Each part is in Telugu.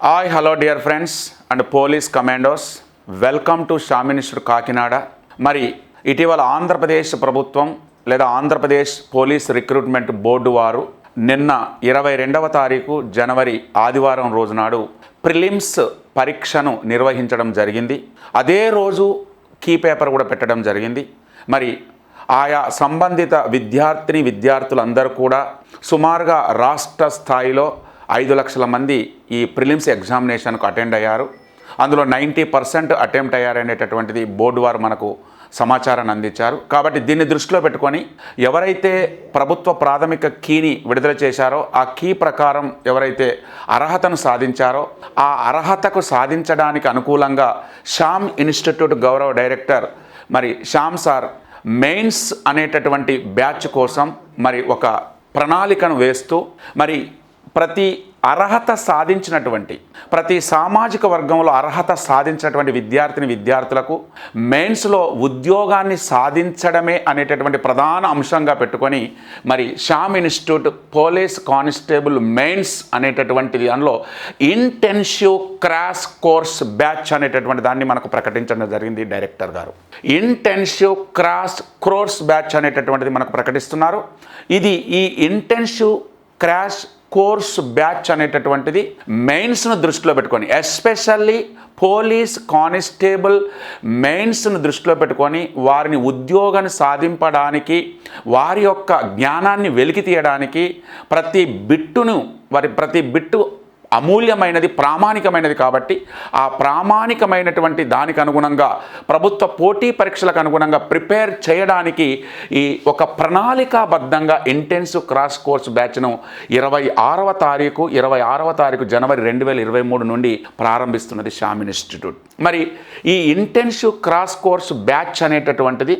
Hi hello dear friends and police commandos welcome to షామినిస్టర్ Kakinada మరి ఇటీవల ఆంధ్రప్రదేశ్ ప్రభుత్వం లేదా ఆంధ్రప్రదేశ్ పోలీస్ రిక్రూట్మెంట్ బోర్డు వారు నిన్న ఇరవై రెండవ తారీఖు జనవరి ఆదివారం రోజు నాడు ప్రిలిమ్స్ పరీక్షను నిర్వహించడం జరిగింది అదే రోజు కీ పేపర్ కూడా పెట్టడం జరిగింది మరి ఆయా సంబంధిత విద్యార్థిని విద్యార్థులందరూ కూడా సుమారుగా రాష్ట్ర స్థాయిలో ఐదు లక్షల మంది ఈ ప్రిలిమ్స్ ఎగ్జామినేషన్కు అటెండ్ అయ్యారు. అందులో నైంటీ పర్సెంట్ అటెంప్ట్ అయ్యారనేటటువంటిది బోర్డు వారు మనకు సమాచారాన్ని అందించారు. కాబట్టి దీన్ని దృష్టిలో పెట్టుకొని ఎవరైతే ప్రభుత్వ ప్రాథమిక కీని విడుదల చేశారో ఆ కీ ప్రకారం ఎవరైతే అర్హతను సాధించారో ఆ అర్హతకు సాధించడానికి అనుకూలంగా శ్యామ్ ఇన్స్టిట్యూట్ గౌరవ డైరెక్టర్ మరి శ్యామ్ సార్ మెయిన్స్ అనేటటువంటి బ్యాచ్ కోసం మరి ఒక ప్రణాళికను వేస్తూ మరి ప్రతి అర్హత సాధించినటువంటి ప్రతి సామాజిక వర్గంలో అర్హత సాధించినటువంటి విద్యార్థిని విద్యార్థులకు మెయిన్స్లో ఉద్యోగాన్ని సాధించడమే అనేటటువంటి ప్రధాన అంశంగా పెట్టుకొని మరి Shyam institute police constable mains అనేటటువంటిది అందులో ఇంటెన్సివ్ క్రాష్ కోర్స్ బ్యాచ్ అనేటటువంటి దాన్ని మనకు ప్రకటించడం జరిగింది డైరెక్టర్ గారు. ఇంటెన్సివ్ క్రాష్ కోర్స్ బ్యాచ్ అనేటటువంటిది మనకు ప్రకటిస్తున్నారు. ఇది ఈ ఇంటెన్సివ్ క్రాష్ కోర్స్ బ్యాచ్ అనేటటువంటిది మెయిన్స్ను దృష్టిలో పెట్టుకొని ఎస్పెషల్లీ పోలీస్ కానిస్టేబుల్ మెయిన్స్ను దృష్టిలో పెట్టుకొని వారిని ఉద్యోగాన్ని సాధింపడానికి వారి యొక్క జ్ఞానాన్ని వెలికి తీయడానికి ప్రతి బిట్టును వారి ప్రతి బిట్టు అమూల్యమైనది ప్రామాణికమైనది కాబట్టి ఆ ప్రామాణికమైనటువంటి దానికి అనుగుణంగా ప్రభుత్వ పోటీ పరీక్షలకు అనుగుణంగా ప్రిపేర్ చేయడానికి ఈ ఒక ప్రణాళికాబద్ధంగా ఇంటెన్సివ్ క్రాస్ కోర్స్ బ్యాచ్ను ఇరవై ఆరవ తారీఖు ఇరవై ఆరవ తారీఖు జనవరి రెండు వేల ఇరవై మూడు నుండి ప్రారంభిస్తున్నది షామ్ ఇన్స్టిట్యూట్. మరి ఈ ఇంటెన్సివ్ క్రాస్ కోర్స్ బ్యాచ్ అనేటటువంటిది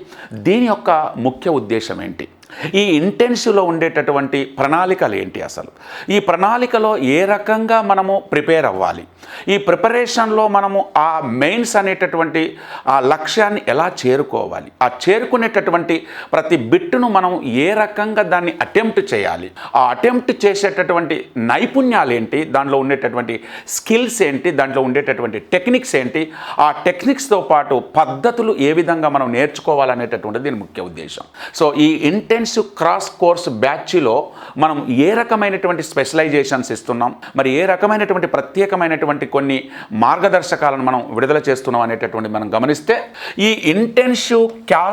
దీని యొక్క ముఖ్య ఉద్దేశం ఏంటి? ఈ ఇంటెన్సివ్లో ఉండేటటువంటి ప్రణాళికలు ఏంటి అసలు? ఈ ప్రణాళికలో ఏ రకంగా మనము ప్రిపేర్ అవ్వాలి? ఈ ప్రిపరేషన్లో మనము ఆ మెయిన్స్ అనేటటువంటి ఆ లక్ష్యాన్ని ఎలా చేరుకోవాలి? ఆ చేరుకునేటటువంటి ప్రతి బిట్టును మనం ఏ రకంగా దాన్ని అటెంప్ట్ చేయాలి? ఆ అటెంప్ట్ చేసేటటువంటి నైపుణ్యాలు ఏంటి? దాంట్లో ఉండేటటువంటి స్కిల్స్ ఏంటి? దాంట్లో ఉండేటటువంటి టెక్నిక్స్ ఏంటి? ఆ టెక్నిక్స్తో పాటు పద్ధతులు ఏ విధంగా మనం నేర్చుకోవాలనేటటువంటిది దీని ముఖ్య ఉద్దేశం. సో ఈ ఇంటెన్ ఇంటెన్సివ్ క్రాస్ కోర్స్ బ్యాచ్లో మనం ఏ రకమైనటువంటి స్పెషలైజేషన్స్ ఇస్తున్నాం? మరి ఏ రకమైనటువంటి ప్రత్యేకమైనటువంటి కొన్ని మార్గదర్శకాలను మనం విడుదల చేస్తున్నాం అనేటటువంటి మనం గమనిస్తే ఈ ఇంటెన్సివ్ క్యా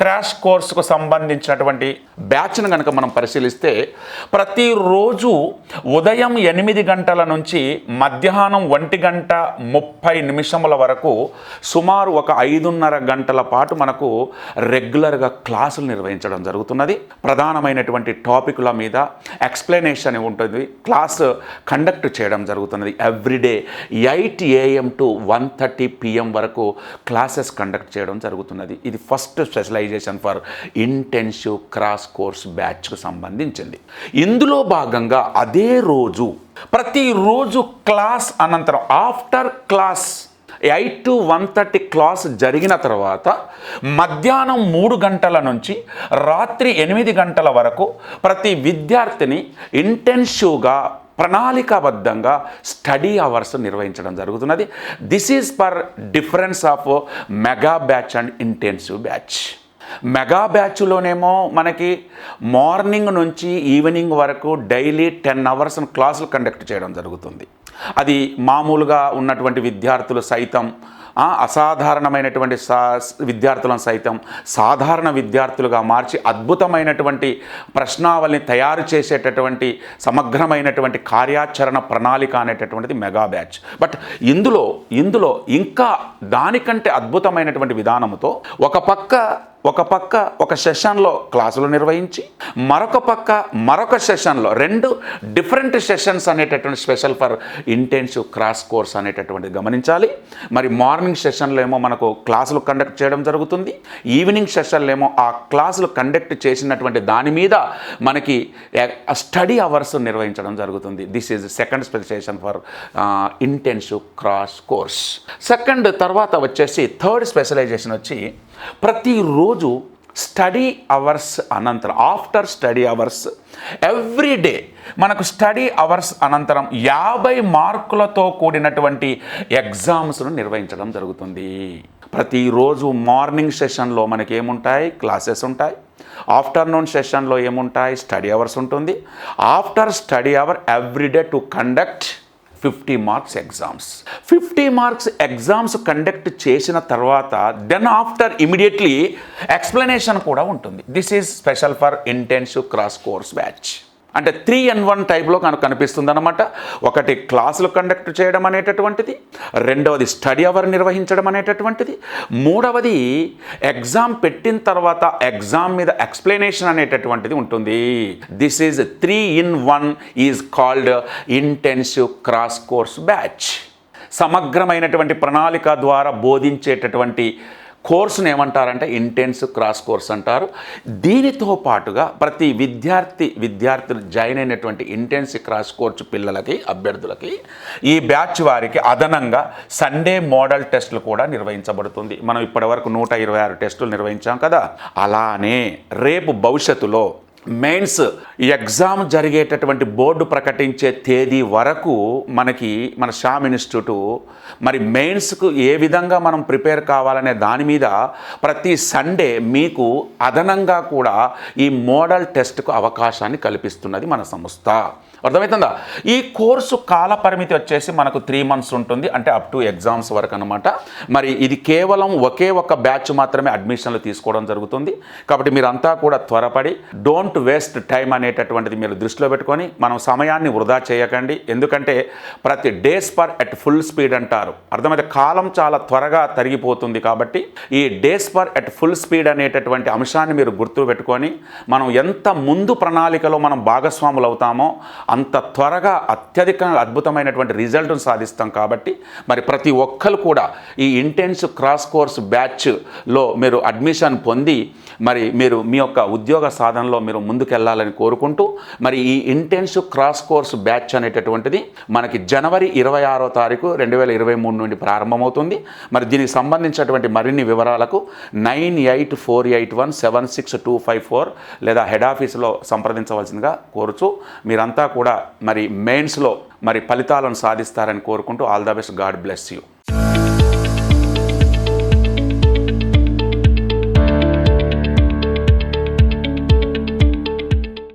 క్రాష్ కోర్సుకు సంబంధించినటువంటి బ్యాచ్ను కనుక మనం పరిశీలిస్తే ప్రతిరోజు ఉదయం ఎనిమిది గంటల నుంచి మధ్యాహ్నం ఒంటి గంట ముప్పై నిమిషముల వరకు సుమారు ఒక ఐదున్నర గంటల పాటు మనకు రెగ్యులర్గా క్లాసులు నిర్వహించడం జరుగుతున్నది. ప్రధానమైనటువంటి టాపిక్ల మీద ఎక్స్ప్లెనేషన్ ఉంటుంది. క్లాస్ కండక్ట్ చేయడం జరుగుతున్నది. Everyday eight AM to one thirty PM వరకు క్లాసెస్ కండక్ట్ చేయడం జరుగుతున్నది. ఇది first specialise specialisation for intensive cross course బ్యాచ్కు సంబంధించింది. ఇందులో భాగంగా అదే రోజు ప్రతిరోజు క్లాస్ అనంతరం after class eight to one thirty class జరిగిన తర్వాత మధ్యాహ్నం మూడు గంటల నుంచి రాత్రి ఎనిమిది గంటల వరకు ప్రతి విద్యార్థిని ఇంటెన్సివ్గా ప్రణాళికాబద్ధంగా స్టడీ అవర్స్ నిర్వహించడం జరుగుతున్నది. This is for difference of mega batch and intensive batch mega బ్యాచ్లోనేమో మనకి మార్నింగ్ నుంచి ఈవినింగ్ వరకు డైలీ టెన్ అవర్స్ క్లాసులు కండక్ట్ చేయడం జరుగుతుంది. అది మామూలుగా ఉన్నటువంటి విద్యార్థులు సైతం అసాధారణమైనటువంటి సా విద్యార్థులను సైతం సాధారణ విద్యార్థులుగా మార్చి అద్భుతమైనటువంటి ప్రశ్నావళిని తయారు చేసేటటువంటి సమగ్రమైనటువంటి కార్యాచరణ ప్రణాళిక అనేటటువంటిది మెగా బ్యాచ్. బట్ ఇందులో ఇందులో ఇంకా దానికంటే అద్భుతమైనటువంటి విధానముతో ఒక పక్క ఒక పక్క ఒక సెషన్లో క్లాసులు నిర్వహించి మరొక పక్క మరొక సెషన్లో రెండు డిఫరెంట్ సెషన్స్ అనేటటువంటి special for intensive cross course అనేటటువంటిది గమనించాలి. మరి మార్నింగ్ సెషన్లో ఏమో మనకు క్లాసులు కండక్ట్ చేయడం జరుగుతుంది. ఈవినింగ్ సెషన్లో ఏమో ఆ క్లాసులు కండక్ట్ చేసినటువంటి దాని మీద మనకి స్టడీ అవర్స్ నిర్వహించడం జరుగుతుంది. This is second specialisation for intensive cross course. Second తర్వాత వచ్చేసి థర్డ్ స్పెషలైజేషన్ వచ్చి ప్రతిరోజు స్టడీ అవర్స్ అనంతరం after study hours every day మనకు స్టడీ అవర్స్ అనంతరం యాభై మార్కులతో కూడినటువంటి ఎగ్జామ్స్ను నిర్వహించడం జరుగుతుంది. ప్రతిరోజు మార్నింగ్ సెషన్లో మనకి ఏముంటాయి క్లాసెస్ ఉంటాయి. ఆఫ్టర్నూన్ సెషన్లో ఏముంటాయి? స్టడీ అవర్స్ ఉంటుంది. After study hour everyday to conduct fifty marks exams fifty marks exams conduct చేసిన తర్వాత దెన్ ఆఫ్టర్ ఇమీడియట్లీ ఎక్స్ప్లెనేషన్ కూడా ఉంటుంది. This is special for intensive cross course batch అంటే త్రీ అండ్ వన్ టైప్లో కనుక కనిపిస్తుంది అనమాట ఒకటి క్లాసులు కండక్ట్ చేయడం అనేటటువంటిది రెండవది స్టడీ అవర్ నిర్వహించడం అనేటటువంటిది మూడవది ఎగ్జామ్ పెట్టిన తర్వాత ఎగ్జామ్ మీద ఎక్స్ప్లెనేషన్ అనేటటువంటిది ఉంటుంది. This is three in one is called intensive cross course batch సమగ్రమైనటువంటి ప్రణాళిక ద్వారా బోధించేటటువంటి కోర్సును ఏమంటారంటే ఇంటెన్స్ క్రాస్ కోర్స్ అంటారు. దీనితో పాటుగా ప్రతి విద్యార్థి విద్యార్థులు జాయిన్ అయినటువంటి ఇంటెన్స్ క్రాస్ కోర్సు పిల్లలకి అభ్యర్థులకి ఈ బ్యాచ్ వారికి అదనంగా సండే మోడల్ టెస్టులు కూడా నిర్వహించబడుతుంది. మనం ఇప్పటివరకు నూట ఇరవై ఆరు టెస్టులు నిర్వహించాం కదా. అలానే రేపు భవిష్యత్తులో మెయిన్స్ ఎగ్జామ్ జరిగేటటువంటి బోర్డు ప్రకటించే తేదీ వరకు మనకి మన షామ్ ఇన్స్టిట్యూట్ మరి మెయిన్స్కు ఏ విధంగా మనం ప్రిపేర్ కావాలనే దాని మీద ప్రతి సండే మీకు అదనంగా కూడా ఈ మోడల్ టెస్ట్కు అవకాశాన్ని కల్పిస్తున్నది మన సంస్థ. అర్థమవుతుందా ఈ కోర్సు కాల పరిమితి వచ్చేసి మనకు త్రీ మంత్స్ ఉంటుంది అంటే అప్ టు ఎగ్జామ్స్ వరకు అనమాట మరి ఇది కేవలం ఒకే ఒక బ్యాచ్ మాత్రమే అడ్మిషన్లు తీసుకోవడం జరుగుతుంది. కాబట్టి మీరంతా కూడా త్వరపడి డోంట్ వేస్ట్ టైం అనేటటువంటిది మీరు దృష్టిలో పెట్టుకొని మనం సమయాన్ని వృధా చేయకండి. ఎందుకంటే ప్రతి days per at full speed అంటారు. అర్థమైతే కాలం చాలా త్వరగా తరిగిపోతుంది కాబట్టి ఈ days per at full speed అనేటటువంటి అంశాన్ని మీరు గుర్తు పెట్టుకొని మనం ఎంత ముందు ప్రణాళికలో మనం భాగస్వాములు అవుతామో అంత త్వరగా అత్యధికంగా అద్భుతమైనటువంటి రిజల్ట్ను సాధిస్తాం కాబట్టి మరి ప్రతి ఒక్కరు కూడా ఈ ఇంటెన్స్ క్రాస్ కోర్స్ బ్యాచ్లో మీరు అడ్మిషన్ పొంది మరి మీరు మీ యొక్క ఉద్యోగ సాధనలో మీరు ముందుకెళ్ళాలని కోరుకుంటూ మరి ఈ ఇంటెన్సివ్ క్రాస్ కోర్స్ బ్యాచ్ అనేటటువంటిది మనకి జనవరి ఇరవై ఆరో తారీఖు రెండు వేల ఇరవై మూడు నుండి ప్రారంభమవుతుంది. మరి దీనికి సంబంధించినటువంటి మరిన్ని వివరాలకు nine eight four eight one seven six two five four లేదా హెడ్ ఆఫీస్లో సంప్రదించవలసిందిగా కోరుచు మీరంతా కూడా మరి మెయిన్స్లో మరి ఫలితాలను సాధిస్తారని కోరుకుంటూ all the best. God bless you.